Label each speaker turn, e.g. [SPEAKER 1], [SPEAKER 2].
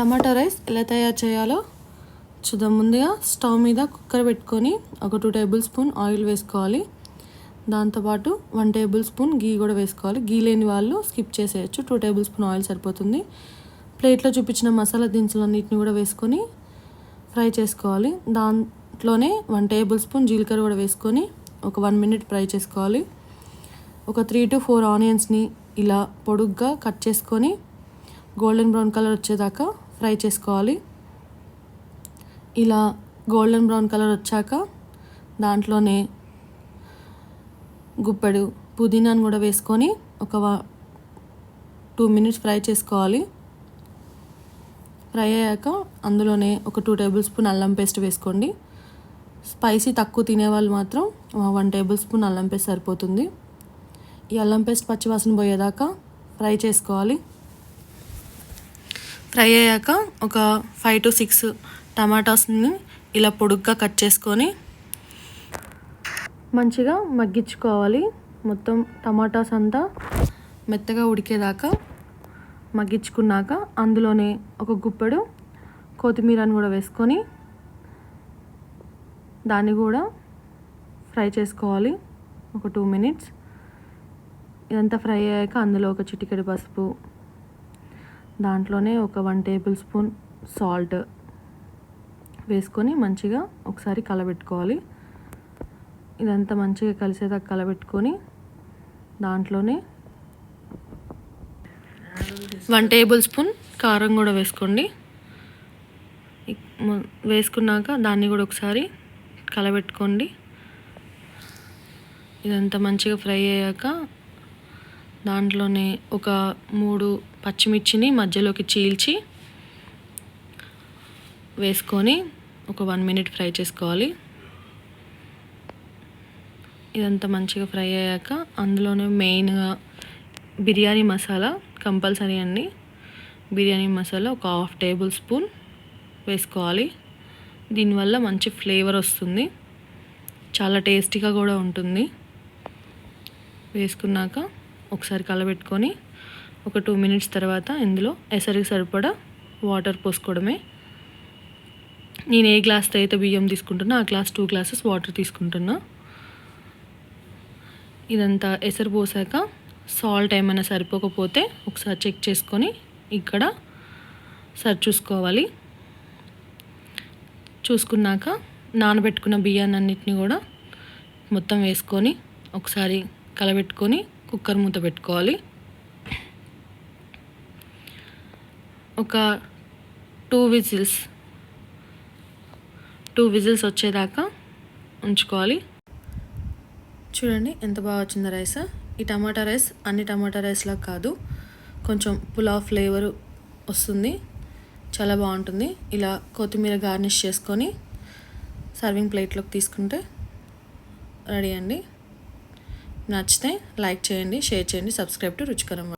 [SPEAKER 1] టమాటా rice ఎలా తయారు చేయాలో చూద్దాం. ముందుగా స్టవ్ మీద కుక్కర్ పెట్టుకొని ఒక టూ టేబుల్ స్పూన్ ఆయిల్ వేసుకోవాలి. దాంతోపాటు వన్ టేబుల్ స్పూన్ గీ కూడా వేసుకోవాలి. గీ లేని వాళ్ళు స్కిప్ చేసేయచ్చు. టూ టేబుల్ స్పూన్ ఆయిల్ సరిపోతుంది. ప్లేట్లో చూపించిన మసాలా దినుసులన్నిటిని కూడా వేసుకొని ఫ్రై చేసుకోవాలి. దాంట్లోనే వన్ టేబుల్ స్పూన్ జీలకర్ర కూడా వేసుకొని ఒక వన్ మినిట్ ఫ్రై చేసుకోవాలి. ఒక త్రీ టు ఫోర్ ఆనియన్స్ని ఇలా పొడుగ్గా కట్ చేసుకొని గోల్డెన్ బ్రౌన్ కలర్ వచ్చేదాకా ఫ్రై చేసుకోవాలి. ఇలా గోల్డెన్ బ్రౌన్ కలర్ వచ్చాక దాంట్లోనే గుప్పెడు పుదీనాను కూడా వేసుకొని ఒక టూ మినిట్స్ ఫ్రై చేసుకోవాలి. ఫ్రై అయ్యాక అందులోనే ఒక టూ టేబుల్ స్పూన్ అల్లం పేస్ట్ వేసుకోండి. స్పైసీ తక్కువ తినేవాళ్ళు మాత్రం వన్ టేబుల్ స్పూన్ అల్లం పేస్ట్ సరిపోతుంది. ఈ అల్లం పేస్ట్ పచ్చివాసన పోయేదాకా ఫ్రై చేసుకోవాలి. ఫ్రై అయ్యాక ఒక ఫైవ్ టు సిక్స్ టమాటాస్ని ఇలా పొడుగ్గా కట్ చేసుకొని మంచిగా మగ్గించుకోవాలి. మొత్తం టమాటాస్ అంతా మెత్తగా ఉడికేదాకా మగ్గించుకున్నాక అందులోనే ఒక గుప్పెడు కొత్తిమీరని కూడా వేసుకొని దాన్ని కూడా ఫ్రై చేసుకోవాలి. ఒక టూ మినిట్స్ ఇదంతా ఫ్రై అయ్యాక అందులో ఒక చిటికెడు పసుపు దాంట్లోనే ఒక వన్ టేబుల్ స్పూన్ సాల్ట్ వేసుకొని మంచిగా ఒకసారి కలబెట్టుకోవాలి. ఇదంతా మంచిగా కలిసేదాకా కలబెట్టుకొని దాంట్లోనే వన్ టేబుల్ స్పూన్ కారం కూడా వేసుకోండి. వేసుకున్నాక దాన్ని కూడా ఒకసారి కలబెట్టుకోండి. ఇదంతా మంచిగా ఫ్రై అయ్యాక దాంట్లోనే ఒక మూడు పచ్చిమిర్చిని మధ్యలోకి చీల్చి వేసుకొని ఒక వన్ మినిట్ ఫ్రై చేసుకోవాలి. ఇదంతా మంచిగా ఫ్రై అయ్యాక అందులోనే మెయిన్గా బిర్యానీ మసాలా కంపల్సరీ అండి. బిర్యానీ మసాలా ఒక హాఫ్ టేబుల్ స్పూన్ వేసుకోవాలి. దీనివల్ల మంచి ఫ్లేవర్ వస్తుంది. చాలా టేస్టీగా కూడా ఉంటుంది. వేసుకున్నాక ఒకసారి కలబెట్టుకొని ఒక టూ మినిట్స్ తర్వాత ఇందులో ఎసరికి సరిపడా వాటర్ పోసుకోవడమే. నేను ఏ గ్లాస్తో అయితే బియ్యం తీసుకుంటున్నా ఆ గ్లాస్ టూ గ్లాసెస్ వాటర్ తీసుకుంటున్నా. ఇదంతా ఎసరు పోసాక సాల్ట్ ఏమైనా సరిపోకపోతే ఒకసారి చెక్ చేసుకొని ఇక్కడ సరి చూసుకోవాలి. చూసుకున్నాక నానబెట్టుకున్న బియ్యాన్ని అన్నిటిని కూడా మొత్తం వేసుకొని ఒకసారి కలబెట్టుకొని కుక్కర్ మూత పెట్టుకోవాలి. ఒక టూ విజిల్స్ టూ విజిల్స్ వచ్చేదాకా ఉంచుకోవాలి. చూడండి ఎంత బాగా వచ్చిందో రైస్. ఈ టమాటా రైస్ అన్ని టమాటా రైస్లా కాదు. కొంచెం పులావ్ ఫ్లేవర్ వస్తుంది. చాలా బాగుంటుంది. ఇలా కొత్తిమీర గార్నిష్ చేసుకొని సర్వింగ్ ప్లేట్లోకి తీసుకుంటే రెడీ అండి. నచ్చితే లైక్ చేయండి షేర్ చేయండి సబ్స్క్రైబ్ టు రుచికరం